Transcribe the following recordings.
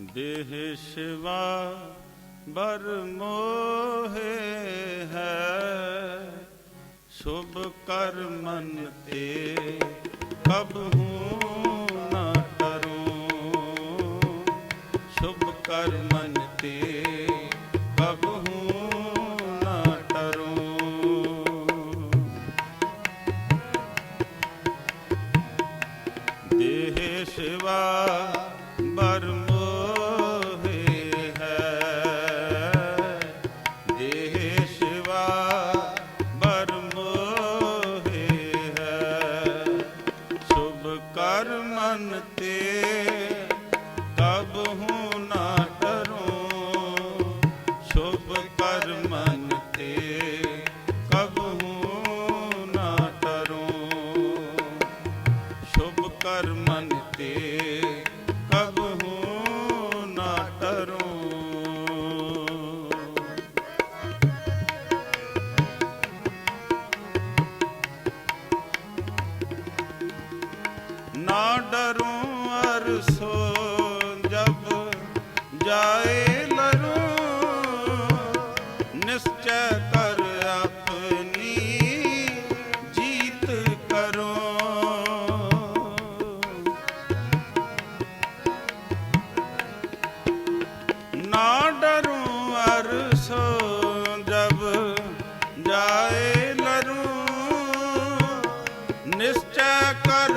ਦੇਹ ਸ਼ਿਵਾ ਬਰ ਮੋਹੇ ਹੈ, ਸ਼ੁਭ ਕਰਮਨ ਤੇ ਕਬਹੂ ਨਾ ਕਰੂੰ ਸ਼ੁਭ ਕਰਮਨ ਤੇ ਕਬਹੂ ਨਾ ਟਰੂੰ ਦੇਹ ਸ਼ਿਵਾ ਬਰ ਜਾਏ ਲਰੂੰ ਨਿਸ਼ਚੈ ਕਰ ਆਪਣੀ ਜੀਤ ਕਰੋ। ਨਾ ਡਰੂੰ ਅਰਸੋ, ਜਬ ਜਾਏ ਲਰੂੰ ਨਿਸ਼ਚੈ ਕਰ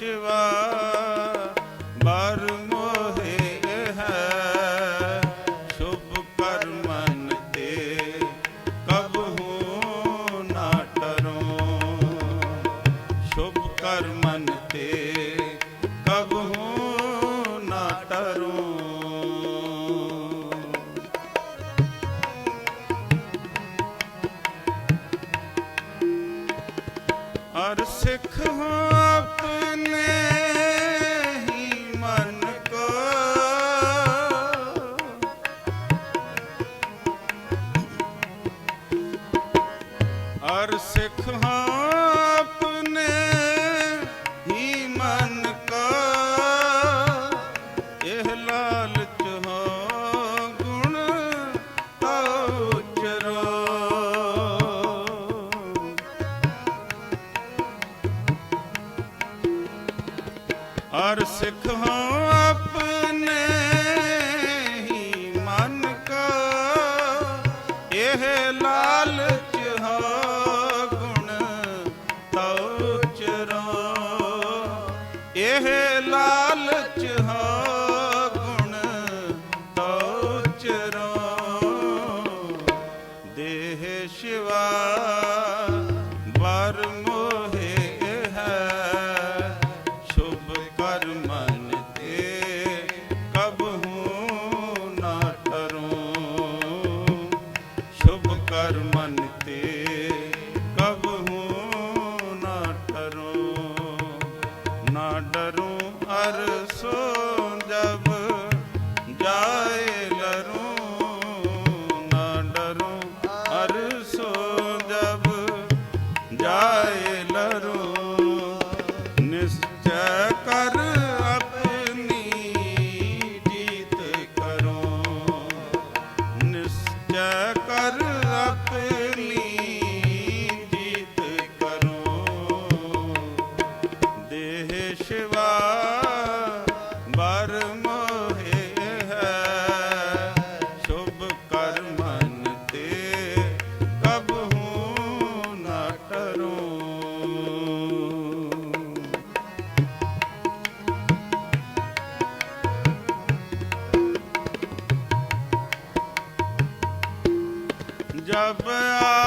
ਸ਼ਿਵਾ ਬਰ ਮੋਹੇ ਹੈ। ਸ਼ੁਭ ਕਰਮਨ ਤੇ ਕਬਹੂ ਨਾ ਟਰੋ। ਸ਼ੁਭ ਕਰਮਨ ਤੇ ਕਬਹੂ ਨਾ ਟਰੋ। ਹਰ ਸਿੱਖ ਹੋ ਹਰ ਸਿੱਖ ਹੋ ਆਪਣੇ ਹੀ ਮਨ ਕਾ। ਇਹ ਲਾਲਚ ਹੋ ਗੁਣ ਤਉ ਚਰੋ। ਇਹ ਲਾਲਚ ਹੋ ਗੁਣ ਤਉ ਚਰੋ। ਦੇਹ ਸ਼ਿਵਾ ਵਰ ਸ਼ੁਭ ਕਰਮਨ ਜਬ ਆਵ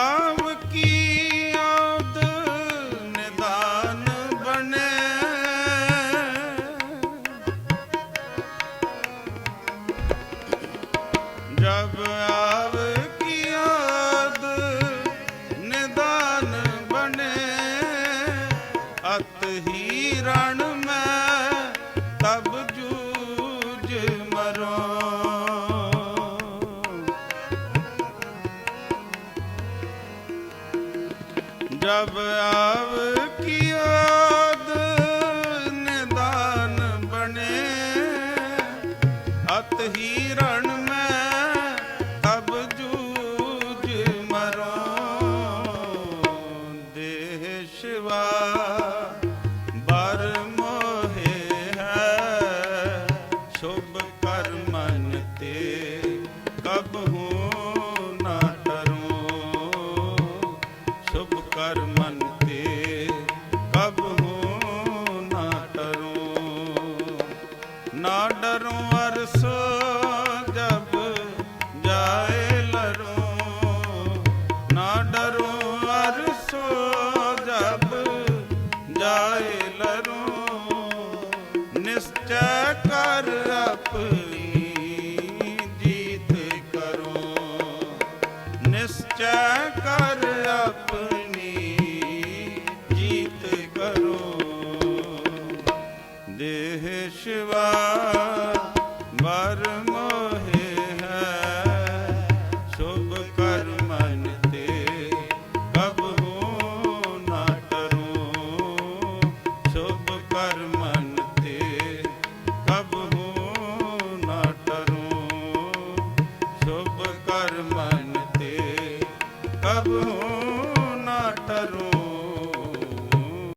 ਜਬ ਆਵ ਕਰ ਆਪਣੀ, ਜੀਤ ਕਰੋ। ਦੇਹ ਸ਼ਿਵਾ ਮਰ ਮੋਹਿ ਹੈ, ਸੁਭ ਕਰਮਨ ਤੇ ਕਬ ਹੋ ਨਾ ਕਰੋ ਸੁਭ ਕਰਮਨ ਤੇ ਕਬ